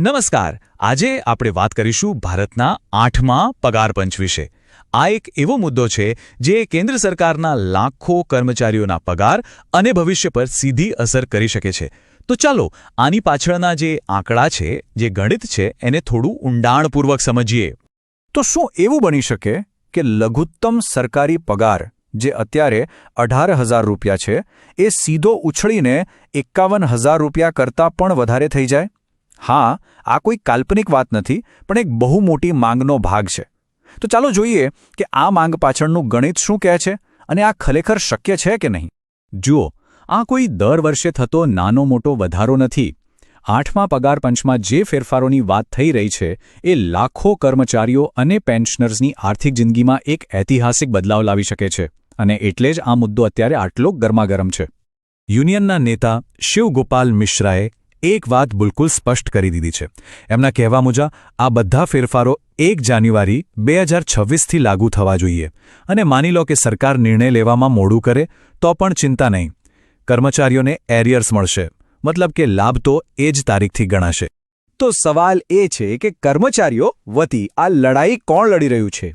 નમસ્કાર. આજે આપણે વાત કરીશું ભારતના આઠમા પગાર પંચ વિશે. આ એક એવો મુદ્દો છે જે કેન્દ્ર સરકારના લાખો કર્મચારીઓના પગાર અને ભવિષ્ય પર સીધી અસર કરી શકે છે. તો ચાલો, આની પાછળના જે આંકડા છે, જે ગણિત છે, એને થોડું ઊંડાણપૂર્વક સમજીએ. તો શું એવું બની શકે કે લઘુત્તમ સરકારી પગાર, જે અત્યારે અઢાર હજાર રૂપિયા છે, એ સીધો ઉછળીને એકાવન હજાર રૂપિયા કરતાં પણ વધારે થઈ જાય? હા, આ કોઈ કાલ્પનિક વાત નથી, પણ એક બહુ મોટી માંગનો ભાગ છે. તો ચાલો જોઈએ કે આ માંગ પાછળનું ગણિત શું કહે છે અને આ ખરેખર શક્ય છે કે નહીં. જુઓ, આ કોઈ દર વર્ષે થતો નાનો મોટો વધારો નથી. આઠમા પગાર પંચમાં જે ફેરફારોની વાત થઈ રહી છે એ લાખો કર્મચારીઓ અને પેન્શનર્સની આર્થિક જિંદગીમાં એક ઐતિહાસિક બદલાવ લાવી શકે છે અને એટલે જ આ મુદ્દો અત્યારે આટલો ગરમાગરમ છે. યુનિયનના નેતા શિવગોપાલ મિશ્રાએ એક વાત બિલકુલ સ્પષ્ટ કરી દીધી છે. એમના કહેવા મુજબ, આ બધા ફેરફારો એક જાન્યુઆરી બે હજાર છવ્વીસથી લાગુ થવા જોઈએ અને માની લો કે સરકાર નિર્ણય લેવામાં મોડું કરે, તો પણ ચિંતા નહીં. કર્મચારીઓને એરિયર્સ મળશે, મતલબ કે લાભ તો એ જ તારીખથી ગણાશે. તો સવાલ એ છે કે કર્મચારીઓ વતી આ લડાઈ કોણ લડી રહ્યું છે?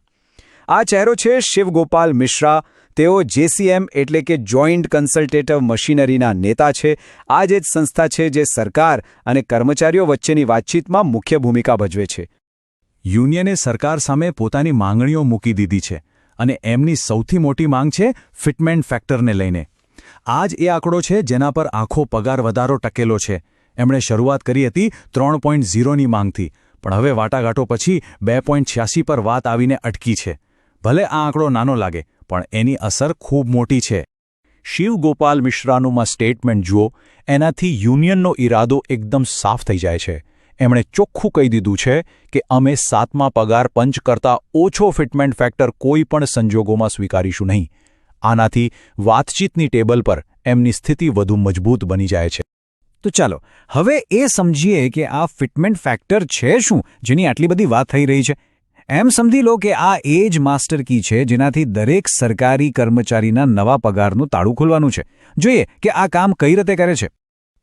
આ ચહેરો છે શિવગોપાલ મિશ્રા તેઓ જેસીએમ એટલે કે જોઈન્ટ કન્સલ્ટેટિવ મશીનરીના નેતા છે. આ જે સંસ્થા છે જે સરકાર અને કર્મચારીઓ વચ્ચેની વાતચીતમાં મુખ્ય ભૂમિકા ભજવે છે. યુનિયને સરકાર સામે પોતાની માંગણીઓ મૂકી દીધી છે અને એમની સૌથી મોટી માંગ છે ફિટમેન્ટ ફેક્ટરને લઈને. આ જ એ આંકડો છે જેના પર આખો પગાર વધારો ટકેલો છે. એમણે શરૂઆત કરી હતી ત્રણ પોઈન્ટ ઝીરોની માંગથી, પણ હવે વાટાઘાટો પછી બે પોઈન્ટ છ્યાસી પર વાત આવીને અટકી છે. ભલે આ આંકડો નાનો લાગે પણ એની અસર ખૂબ મોટી છે. શિવગોપાલ મિશ્રાનું માં સ્ટેટમેન્ટ જુઓ, એનાથી યુનિયનનો ઈરાદો એકદમ સાફ થઈ જાય છે. એમણે ચોખ્ખું કહી દીધું છે કે અમે સાતમા પગાર પંચ કરતાં ઓછો ફિટમેન્ટ ફેક્ટર કોઈ પણ સંજોગોમાં સ્વીકારીશું નહીં. આનાથી વાતચીતની ટેબલ પર એમની સ્થિતિ વધુ મજબૂત બની જાય છે. તો ચાલો, હવે એ સમજીએ કે આ ફિટમેન્ટ ફેક્ટર છે શું, જેની આટલી બધી વાત થઈ રહી છે. એમ સમજી લો કે આ એ જ માસ્ટર કી છે જેનાથી દરેક સરકારી કર્મચારીના નવા પગારનું તાળું ખોલવાનું છે. જોઈએ કે આ કામ કઈ રીતે કરે છે.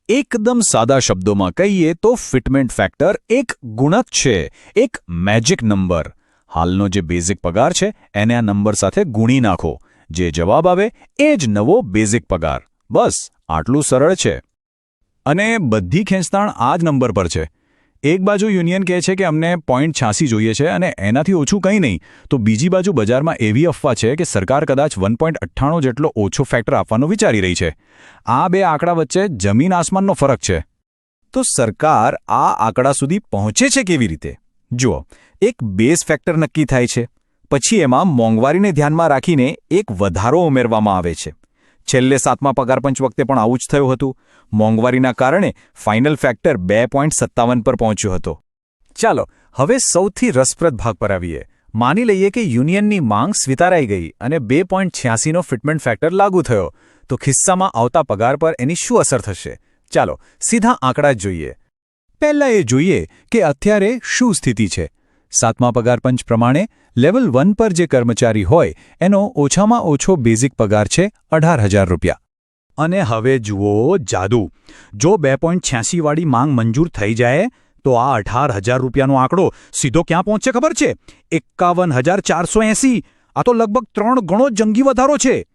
એકદમ સાદા શબ્દોમાં કહીએ તો ફિટમેન્ટ ફેક્ટર એક ગુણક છે, એક મેજિક નંબર. હાલનો જે બેઝિક પગાર છે, એને આ નંબર સાથે ગુણી નાખો. જે જવાબ આવે એ જ નવો બેઝિક પગાર. બસ, આટલું સરળ છે. અને બધી ખેંચતાણ આ જ નંબર પર છે. એક બાજુ યુનિયન કહે છે કે અમને પોઈન્ટ છ્યાસી જોઈએ છે અને એનાથી ઓછું કંઈ નહીં. તો બીજી બાજુ બજારમાં એવી અફવા છે કે સરકાર કદાચ વન પોઈન્ટ અઠ્ઠાણું જેટલો ઓછો ફેક્ટર આપવાનું વિચારી રહી છે. આ બે આંકડા વચ્ચે જમીન આસમાનનો ફરક છે. તો સરકાર આ આંકડા સુધી પહોંચે છે કેવી રીતે? જુઓ, એક બેઝ ફેક્ટર નક્કી થાય છે. પછી એમાં મોંઘવારીને ધ્યાનમાં રાખીને એક વધારો ઉમેરવામાં આવે છે. છેલ્લે સાતમા પગારપંચ વખતે પણ આવું જ થયું હતું. મોંઘવારીના કારણે ફાઇનલ ફેક્ટર બે સત્તાવન પર પહોંચ્યો હતો. ચાલો, હવે સૌથી રસપ્રદ ભાગ પર આવીએ. માની લઈએ કે યુનિયનની માંગ સ્વીકારાઈ ગઈ અને બે છ્યાસીનો ફિટમેન્ટ ફેક્ટર લાગુ થયો. તો ખિસ્સામાં આવતા પગાર પર એની શું અસર થશે? ચાલો, સીધા આંકડા જોઈએ. પહેલાં એ જોઈએ કે અત્યારે શું સ્થિતિ છે. સાતમા પગારપંચ પ્રમાણે લેવલ વન પર જે કર્મચારી હોય, એનો ઓછામાં ઓછો બેઝિક પગાર છે અઢાર હજાર રૂપિયા. અને હવે જુઓ જાદુ. જો બે પોઈન્ટ છ્યાસીવાળી માંગ મંજૂર થઈ જાય, તો આ અઢાર હજાર રૂપિયાનો આંકડો સીધો ક્યાં પહોંચે ખબર છે? એકાવન હજાર ચારસો એંસી. આ તો લગભગ ત્રણ ગણો જંગી વધારો છે.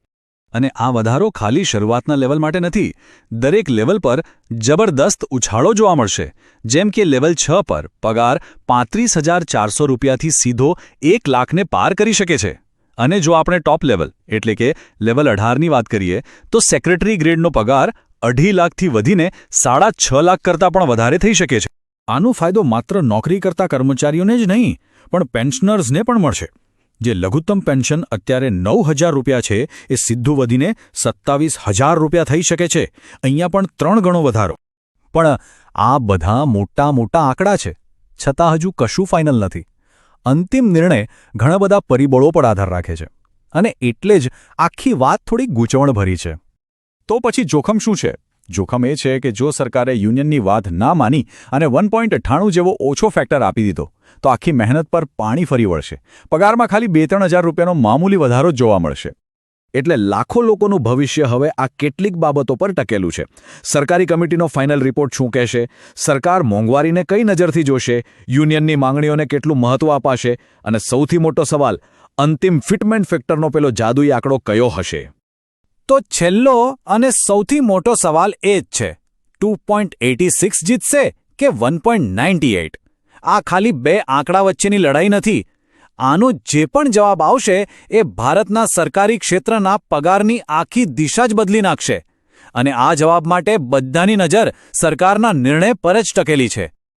અને આ વધારો ખાલી શરૂઆતના લેવલ માટે નથી, દરેક લેવલ પર જબરદસ્ત ઉછાળો જોવા મળશે. જેમ કે લેવલ છ પર પગાર પાંત્રીસ હજાર ચારસો રૂપિયાથી સીધો એક લાખને પાર કરી શકે છે. અને જો આપણે ટોપ લેવલ, એટલે કે લેવલ અઢારની વાત કરીએ, તો સેક્રેટરી ગ્રેડનો પગાર અઢી લાખથી વધીને સાડા છ લાખ કરતાં પણ વધારે થઈ શકે છે. આનો ફાયદો માત્ર નોકરી કરતા કર્મચારીઓને જ નહીં, પણ પેન્શનર્સને પણ મળશે. જે લઘુત્તમ પેન્શન અત્યારે નવ હજાર રૂપિયા છે, એ સીધું વધીને સત્તાવીસ હજાર રૂપિયા થઈ શકે છે. અહીંયા પણ ત્રણ ગણો વધારો. પણ આ બધા મોટા મોટા આંકડા છે. છતાં હજુ કશું ફાઇનલ નથી. અંતિમ નિર્ણય ઘણા બધા પરિબળો પર આધાર રાખે છે. અને એટલે જ આખી વાત થોડી ગૂંચવણભરી છે. તો પછી જોખમ શું છે? જોખમ એ છે કે જો સરકારે યુનિયનની વાત ના માની અને વન જેવો ઓછો ફેક્ટર આપી દીધો તો આખી મહેનત પર પાણી ફરી વળશે. પગારમાં ખાલી બે ત્રણ હજાર રૂપિયાનો મામૂલી વધારો જોવા મળશે. એટલે લાખો લોકોનું ભવિષ્ય હવે આ કેટલીક બાબતો પર ટકેલું છે. સરકારી કમિટીનો ફાઇનલ રિપોર્ટ શું કહેશે? સરકાર મોંઘવારીને કઈ નજરથી જોશે? યુનિયનની માંગણીઓને કેટલું મહત્વ અપાશે? અને સૌથી મોટો સવાલ, અંતિમ ફિટમેન્ટ ફેક્ટરનો પેલો જાદુઈ આંકડો કયો હશે? તો છેલ્લો અને સૌથી મોટો સવાલ એ જ છે. ટુ જીતશે કે વન આ ખાલી બે આંકડા વચ્ચેની લડાઈ નથી. આનો જે પણ જવાબ આવશે એ ભારતના સરકારી ક્ષેત્રના પગારની આખી દિશા જ બદલી નાખશે. અને આ જવાબ માટે બધાની નજર સરકારના નિર્ણય પર જ ટકેલી છે.